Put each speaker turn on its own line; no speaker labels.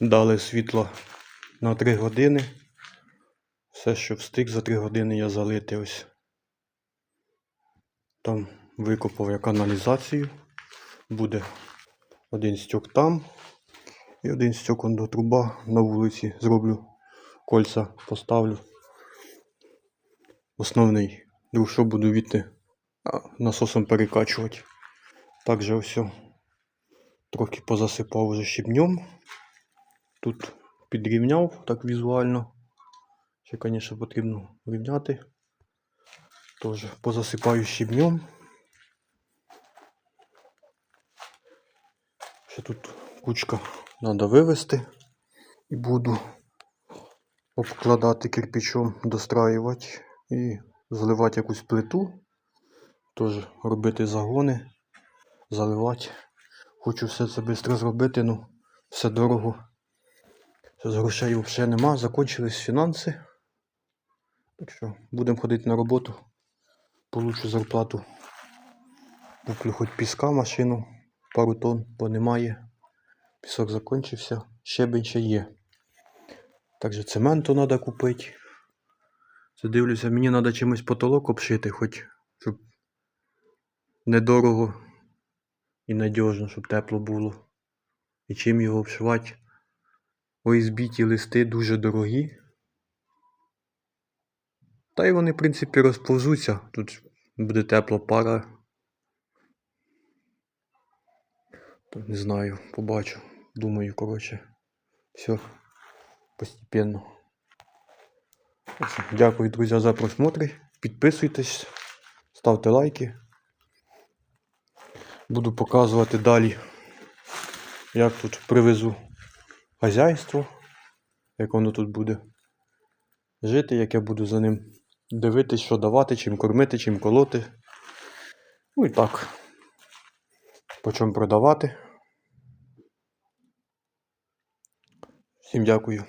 Дали світло на 3 години. Все, що встиг за 3 години я залити ось. Там викопав я каналізацію. Буде один стьок там. І один он до труба на вулиці. Зроблю кольця, поставлю. Основний. Що буду відти а, насосом перекачувати. Також ось трохи позасипав вже щебнем. Тут підрівняв так візуально. Ще, звісно, потрібно рівняти. Теж позасипаю щебнем. Ще тут кучка треба вивезти. І буду обкладати кирпичом, достраювати і заливати якусь плиту. Теж робити загони, заливати. Хочу все це швидко зробити, ну все дорого. З грошей взагалі нема, закончились фінанси. Так що будемо ходити на роботу. Получу зарплату. Куплю хоч піска машину, пару тонн, бо немає. Пісок закінчився, щебень ще є. Також цементу треба купити. Це дивлюся, мені треба чимось потолок обшити, хоч щоб недорого і надіжно, щоб тепло було. І чим його обшивати. ОСБ ті листи дуже дорогі. Та й вони, в принципі, розповзуться. Тут буде тепла пара. Не знаю, побачу. Думаю, коротше. Все. Постепенно. Дякую, друзі, за просмотр. Підписуйтесь, ставте лайки. Буду показувати далі, як тут привезу хазяйство, як воно тут буде жити, як я буду за ним дивитись, що давати, чим кормити, чим колоти. Ну і так. По чому продавати. Всім дякую.